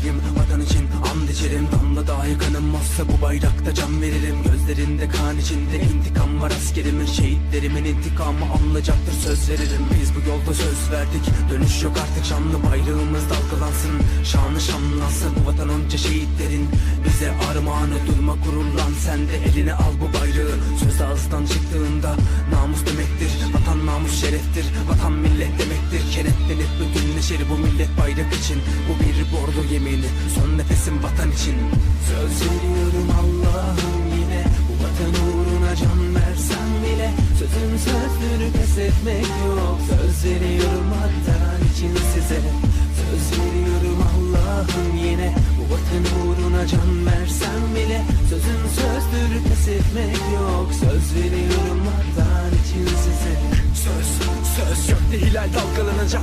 biriyim Vatan için and içerim. Damla dahi kanım olsa bu bayrakta can veririm. Gözlerinde kan içinde intikam var askerimin Şehitlerimin intikamı anlayacaktır söz veririm. Biz bu yolda söz verdik Dönüş yok artık. Şanlı bayrağımız dalgalansın Şanlı şanlansın. Bu vatan onca şehitlerin Bize armağanı. Durma gururlan Sen de eline al bu bayrağı. Söz ağızdan çıktığında namus demektir Vatan namus şereftir. Vatan millet demektir Kenetlenip bütünleşir bu millet bayrak için. Bu bir bordo yemini. Son nefesim vatan için. Söz veriyorum Allah'ım yine. Bu vatan uğruna can versem bile. Sözün sözünü pes etmek yok. Söz veriyorum vatan için size. Söz veriyorum Allah'ım yine. Bu vatan uğruna can versem bile. Sözün sözdür pes etmek yok. Söz veriyorum vatan için size. Söz, söz Gökte hilal dalgalanacak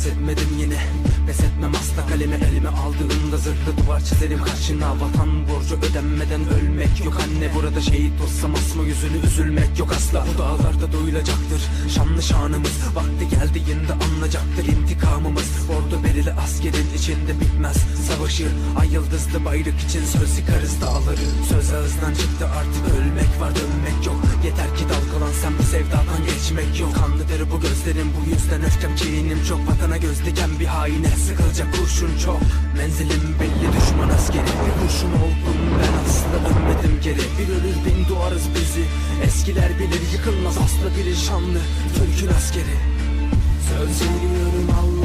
Pes etmedim yine. Pes etmem asla kalemi elime aldığımda zırhlı duvar çizerim karşına. Vatan borcu ödenmeden ölmek yok anne. Burada şehit olsam asma yüzünü üzülmek yok asla. Bu dağlarda duyulacaktır şanlı şanımız. Vakti geldiğinde anlayacaktır intikamımız. Ordu belirli askerin içinde bitmez Savaşı. Ay yıldızlı bayrak için söz yıkarız dağları. Söz ağızdan çıktı artık ölmek var dönmek yok. Yeter ki dalgalan sen bu sevdadan geçmek yok. Kanlıdır bu gözlerim bu yüzden öfkem kinim çok. Vatana göz diken bir haine sıkılacak kurşun çok. Menzilim belli düşman askeri. Bir kurşun oldum ben asla dönmedim geri. Bir ölür bin doğarız bizi Eskiler bilir. Yıkılmaz asla biri şanlı Türk'ün askeri. Söz veriyorum Allah'ım